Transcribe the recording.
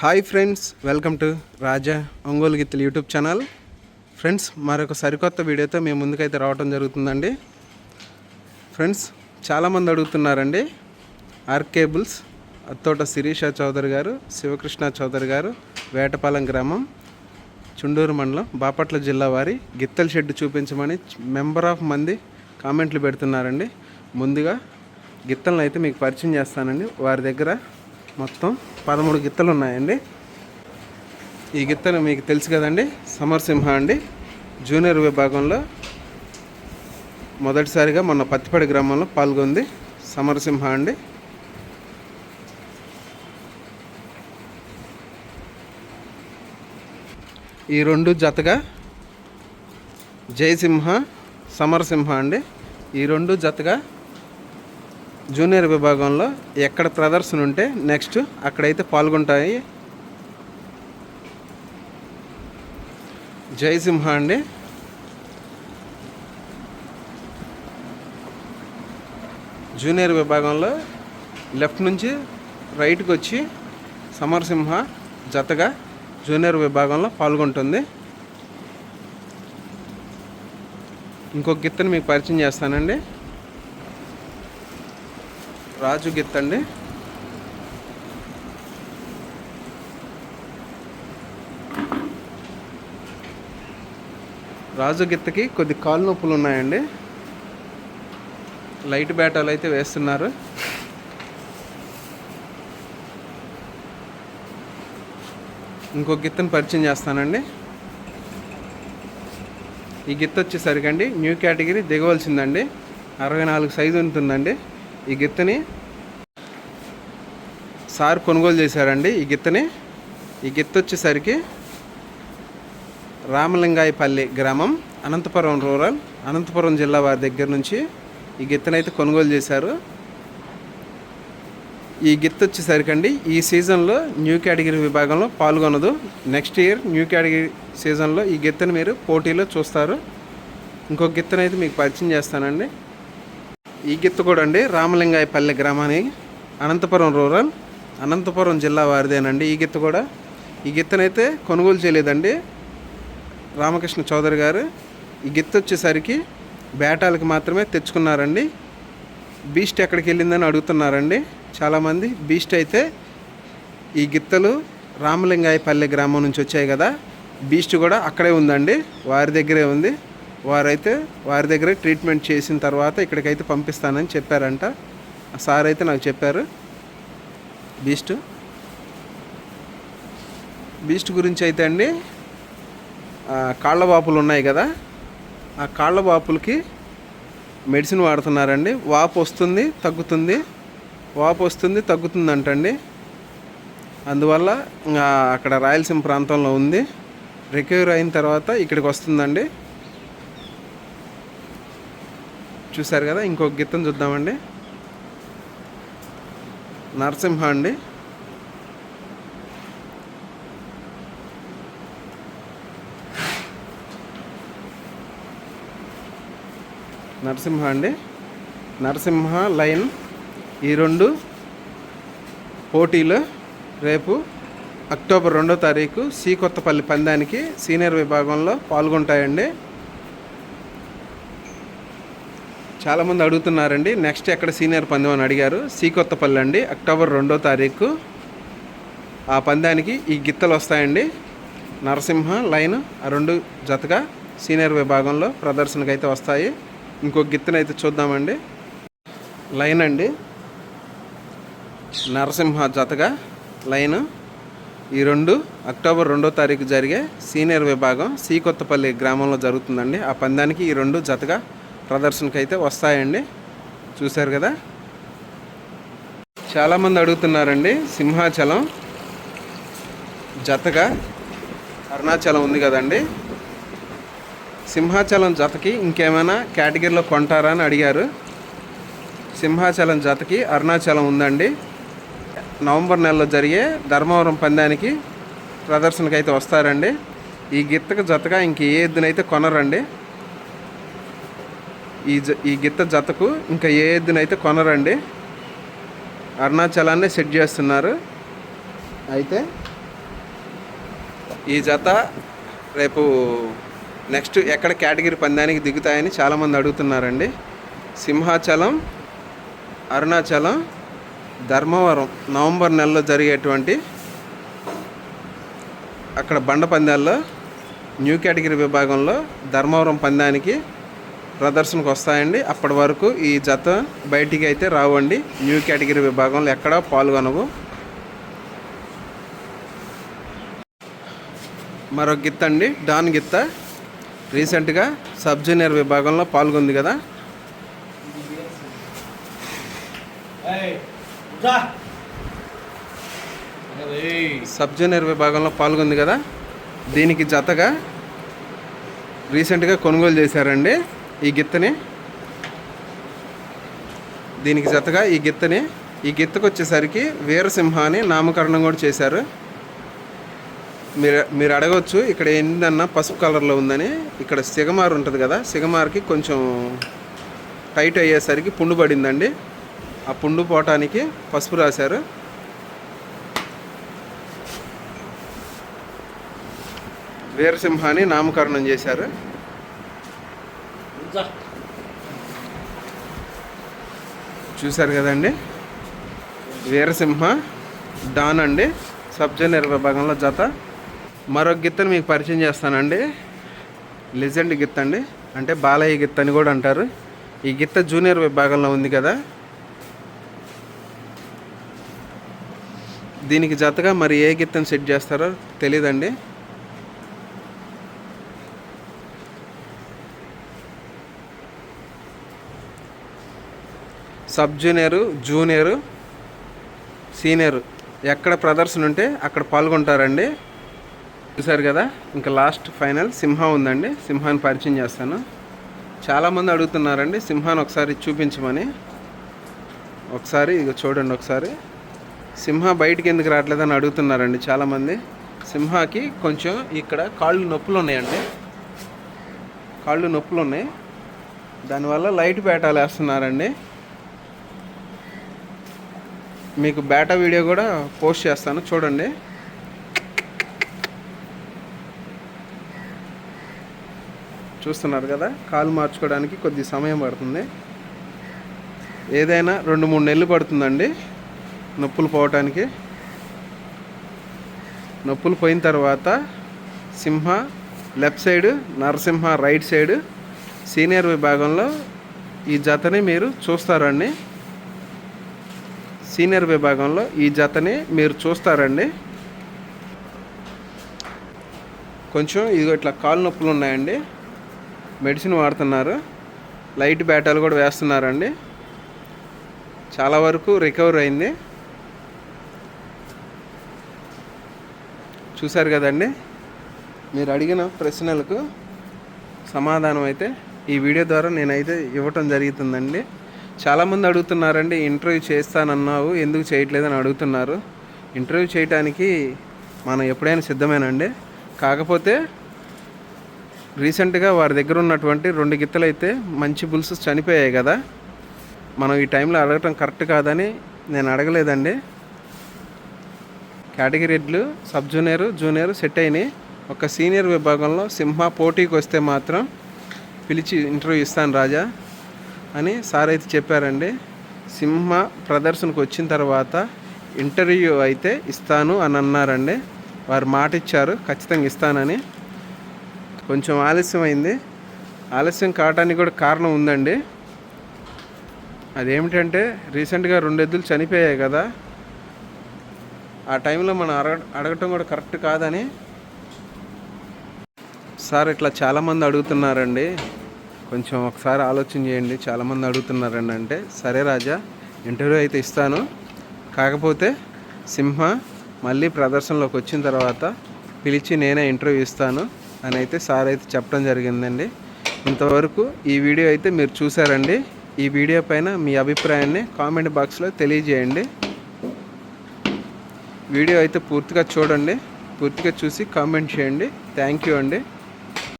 Hi friends welcome to Raja Ongole గిత్తులు YouTube channel friends మరొక సరికొత్త వీడియోతో మేము ముందుకైతే రావడం జరుగుతుందండి. ఫ్రెండ్స్ చాలామంది అడుగుతున్నారండి. ఆర్ కేబుల్స్ అత్తోట శిరీష చౌదరి గారు శివకృష్ణ చౌదరి గారు వేటపాలెం గ్రామం చుండూరు మండలం బాపట్ల జిల్లా వారి గిత్తల షెడ్ చూపించమని మెంబర్ ఆఫ్ మంది కామెంట్లు పెడుతున్నారండి. ముందుగా గిత్తలను అయితే మీకు పరిచయం చేస్తానండి. వారి దగ్గర మొత్తం పదమూడు గిత్తలు ఉన్నాయండి. ఈ గిత్తలు మీకు తెలుసు కదండి సమరసింహ అండి. జూనియర్ విభాగంలో మొదటిసారిగా మొన్న పత్తిపడి గ్రామంలో పాల్గొంది సమరసింహ అండి. ఈ రెండు జతగా జయసింహ సమరసింహ అండి. ఈ రెండు జతగా జూనియర్ విభాగంలో ఎక్కడ ప్రదర్శన ఉంటే నెక్స్ట్ అక్కడైతే పాల్గొంటాయి. జయసింహ అండి. జూనియర్ విభాగంలో లెఫ్ట్ నుంచి రైట్కి వచ్చి సమరసింహ జతగా జూనియర్ విభాగంలో పాల్గొంటుంది. ఇంకొక గిత్తని మీకు పరిచయం చేస్తానండి. రాజు గిత్త అండి రాజు గిత్తకి కొద్ది కాలు నొప్పులు ఉన్నాయండి. లైట్ బ్యాటాలు అయితే వేస్తున్నారు. ఇంకో గిత్తని పరిచయం చేస్తానండి. ఈ గిత్త వచ్చేసరికండి న్యూ కేటగిరీ దిగవలసిందండి. అరవై నాలుగు సైజు ఉంటుందండి. ఈ గిత్తని సార్ కొనుగోలు చేశారండి. ఈ గిత్తని ఈ గిత్త వచ్చేసరికి రామలింగాయపల్లి గ్రామం అనంతపురం రూరల్ అనంతపురం జిల్లా వారి దగ్గర నుంచి ఈ గిత్తనైతే కొనుగోలు చేశారు. ఈ గిత్త అండి ఈ సీజన్లో న్యూ కేటగిరీ విభాగంలో పాల్గొనదు. నెక్స్ట్ ఇయర్ న్యూ కేటగిరీ సీజన్లో ఈ గిత్తని మీరు పోటీలో చూస్తారు. ఇంకో గిత్తనైతే మీకు పరిచయం చేస్తానండి. ఈ గిత్త కూడా అండి. రామలింగాయపల్లి గ్రామాన్ని అనంతపురం రూరల్ అనంతపురం జిల్లా వారిదేనండి ఈ గిత్త కూడా. ఈ గిత్తనైతే కొనుగోలు చేయలేదండి. రామకృష్ణ చౌదరి గారు ఈ గిత్త వచ్చేసరికి బేటాలకి మాత్రమే తెచ్చుకున్నారండి. బీస్ట్ ఎక్కడికి వెళ్ళిందని అడుగుతున్నారండి. చాలామంది బీస్ట్ అయితే ఈ గిత్తలు రామలింగాయపల్లి గ్రామం నుంచి వచ్చాయి కదా. బీస్ట్ కూడా అక్కడే ఉందండి. వారి దగ్గరే ఉంది. వారైతే వారి దగ్గర ట్రీట్మెంట్ చేసిన తర్వాత ఇక్కడికైతే పంపిస్తానని చెప్పారంట. ఆ సార్ అయితే నాకు చెప్పారు. బీస్ట్. బీస్ట్ గురించి అయితే అండి కాళ్ళవాపులు ఉన్నాయి కదా ఆ కాళ్ళవాపులకి మెడిసిన్ వాడుతున్నారండి. వాపు వస్తుంది తగ్గుతుంది. వాపు వస్తుంది తగ్గుతుంది అంటండి అందువల్ల అక్కడ రాయలసీమ ప్రాంతంలో ఉంది. రికవర్ అయిన తర్వాత ఇక్కడికి వస్తుందండి. చూసారు కదా ఇంకొక గీతం చూద్దామండి. నరసింహ అండి. నరసింహ అండి. నరసింహ లైన్ ఈ రెండు పోటీలు రేపు అక్టోబర్ రెండో తారీఖు సి కొత్తపల్లి పందానికి సీనియర్ విభాగంలో పాల్గొంటాయండి. చాలామంది అడుగుతున్నారండి. నెక్స్ట్ ఎక్కడ సీనియర్ పందెం అని అడిగారు. సీకొత్తపల్లి అండి. అక్టోబర్ రెండో తారీఖు ఆ పందానికి ఈ గిత్తలు వస్తాయండి. నరసింహ లైన్ ఆ రెండు జతగా సీనియర్ విభాగంలో ప్రదర్శనకు అయితే వస్తాయి. ఇంకొక గిత్తను అయితే చూద్దామండి. లైన్ అండి. నరసింహ జతగా లైన్ ఈ రెండు అక్టోబర్ రెండో తారీఖు జరిగే సీనియర్ విభాగం సి కొత్తపల్లి గ్రామంలో జరుగుతుందండి. ఆ పందానికి ఈ రెండు జతగా ప్రదర్శనకు అయితే వస్తాయండి. చూశారు కదా? చాలామంది అడుగుతున్నారండి సింహాచలం జతగా అరుణాచలం ఉంది కదండి. సింహాచలం జతకి ఇంకేమైనా కేటగిరీలో కొంటారా అని అడిగారు. సింహాచలం జతకి అరుణాచలం ఉందండి. నవంబర్ నెలలో జరిగే ధర్మవరం పందానికి ప్రదర్శనకి అయితే వస్తారండి. ఈ గిత్తకు జతగా ఇంక ఏ ఎద్దునైతే కొనరండి. ఈ జ ఈ గిత్త జతకు ఇంకా ఏ ఎద్దునైతే కొనరండి అరుణాచలాన్ని సెట్ చేస్తున్నారు. అయితే? ఈ జత రేపు నెక్స్ట్ ఎక్కడ కేటగిరీ పందానికి దిగుతాయని చాలామంది అడుగుతున్నారండి. సింహాచలం అరుణాచలం ధర్మవరం నవంబర్ నెలలో జరిగేటువంటి అక్కడ బండ పందాల్లో న్యూ కేటగిరీ విభాగంలో ధర్మవరం పందానికి ప్రదర్శనకు వస్తాయండి. అప్పటి వరకు ఈ జత బయటికి అయితే రావండి. న్యూ కేటగిరీ విభాగంలో ఎక్కడా పాల్గొనవు. మరొక గిత్త అండి. డాన్ గిత్త. రీసెంట్గా సబ్ జూనియర్ విభాగంలో పాల్గొంది కదా. సబ్ జూనియర్ విభాగంలో పాల్గొంది కదా. దీనికి జతగా రీసెంట్గా కొనుగోలు చేశారండి. ఈ గిత్తని దీనికి జతగా ఈ గిత్తని ఈ గిత్తకు వచ్చేసరికి వీరసింహ అని నామకరణం కూడా చేశారు. మీరు మీరు అడగవచ్చు ఇక్కడ ఏందన్నా పసుపు కలర్లో ఉందని. ఇక్కడ సిగమార్ ఉంటుంది కదా సిగమార్కి కొంచెం టైట్ అయ్యేసరికి పుండు పడిందండి. ఆ పుండు పోవటానికి పసుపు రాశారు. వీరసింహాన్ని నామకరణం చేశారు. చూశారు కదండి? వీరసింహ డాన్ అండి. సబ్ జూనియర్ విభాగంలో జత. మరొక గిత్తని మీకు పరిచయం చేస్తానండి. లెజెండ్ గిత్త అండి. అంటే బాలయ్య గిత్త అని కూడా అంటారు. ఈ గిత్త జూనియర్ విభాగంలో ఉంది కదా? దీనికి జతగా మరి ఏ గిత్తని సెట్ చేస్తారో తెలియదండి సబ్ జూనియరు జూనియరు సీనియర్ ఎక్కడ ప్రదర్శన ఉంటే అక్కడ పాల్గొంటారండి. చూసారు కదా ఇంకా లాస్ట్ ఫైనల్ సింహ ఉందండి. సింహాన్ని పరిచయం చేస్తాను. చాలామంది అడుగుతున్నారండి సింహాన్ని ఒకసారి చూపించమని. ఒకసారి ఇక చూడండి ఒకసారి. సింహ బయటికి ఎందుకు రావట్లేదని అడుగుతున్నారండి చాలామంది. సింహాకి కొంచెం ఇక్కడ కాళ్ళు నొప్పులు ఉన్నాయండి. కాళ్ళు నొప్పులు ఉన్నాయి. దానివల్ల లైట్ పేటాలు వేస్తున్నారండి. మీకు బేటా వీడియో కూడా పోస్ట్ చేస్తాను చూడండి. చూస్తున్నారు కదా కాలు మార్చుకోవడానికి కొద్ది సమయం పడుతుంది. ఏదైనా రెండు మూడు నెలలు పడుతుందండి నొప్పులు పోవటానికి. నొప్పులు పోయిన తర్వాత Simha left side Narasimha right side senior విభాగంలో ఈ జతని మీరు చూస్తారండి. సీనియర్ విభాగంలో ఈ జతని మీరు చూస్తారండి. కొంచెం ఇదిగో ఇట్లా కాలు నొప్పులు ఉన్నాయండి. మెడిసిన్ వాడుతున్నారు. లైట్ బ్యాటాలు కూడా వేస్తున్నారండి. చాలా వరకు రికవర్ అయింది. చూశారు కదండి. మీరు అడిగిన ప్రశ్నలకు సమాధానం అయితే ఈ వీడియో ద్వారా నేనైతే ఇవ్వటం జరుగుతుందండి. చాలామంది అడుగుతున్నారండి ఇంటర్వ్యూ చేస్తానన్నావు ఎందుకు చేయట్లేదని అడుగుతున్నారు. ఇంటర్వ్యూ చేయడానికి మనం ఎప్పుడైనా సిద్ధమేనండి. కాకపోతే రీసెంట్గా వారి దగ్గర ఉన్నటువంటి రెండు గిత్తలు అయితే మంచి బుల్స్ చనిపోయాయి కదా. మనం ఈ టైంలో అడగటం కరెక్ట్ కాదని నేను అడగలేదండి. కేటగిరీలు సబ్ జూనియర్ జూనియర్ సెట్ అయినాయి. ఒక సీనియర్ విభాగంలో సింహ పోటీకి వస్తే మాత్రం పిలిచి ఇంటర్వ్యూ ఇస్తాను రాజా. అని సార్ అయితే చెప్పారండి. సింహ ప్రదర్శనకు వచ్చిన తర్వాత ఇంటర్వ్యూ అయితే ఇస్తాను అని అన్నారండి. వారు మాట ఇచ్చారు ఖచ్చితంగా ఇస్తానని. కొంచెం ఆలస్యం అయింది ఆలస్యం కావడానికి కూడా కారణం ఉందండి. అదేమిటంటే రీసెంట్గా రెండు ఎద్దులు చనిపోయాయి కదా. ఆ టైంలో మనం అడగ అడగటం కూడా కరెక్ట్ కాదని సార్ ఇట్లా చాలామంది అడుగుతున్నారండి. కొంచెం ఒకసారి ఆలోచన చేయండి. చాలామంది అడుగుతున్నారండి అంటే సరే రాజా ఇంటర్వ్యూ అయితే ఇస్తాను. కాకపోతే సింహ మళ్ళీ ప్రదర్శనలోకి వచ్చిన తర్వాత పిలిచి నేనే ఇంటర్వ్యూ ఇస్తాను అని అయితే సార్ అయితే చెప్పడం జరిగిందండి. ఇంతవరకు ఈ వీడియో అయితే మీరు చూసారండి ఈ వీడియో పైన మీ అభిప్రాయాన్ని కామెంట్ బాక్స్లో తెలియజేయండి. వీడియో అయితే పూర్తిగా చూడండి. పూర్తిగా చూసి కామెంట్ చేయండి. థ్యాంక్ యూ అండి.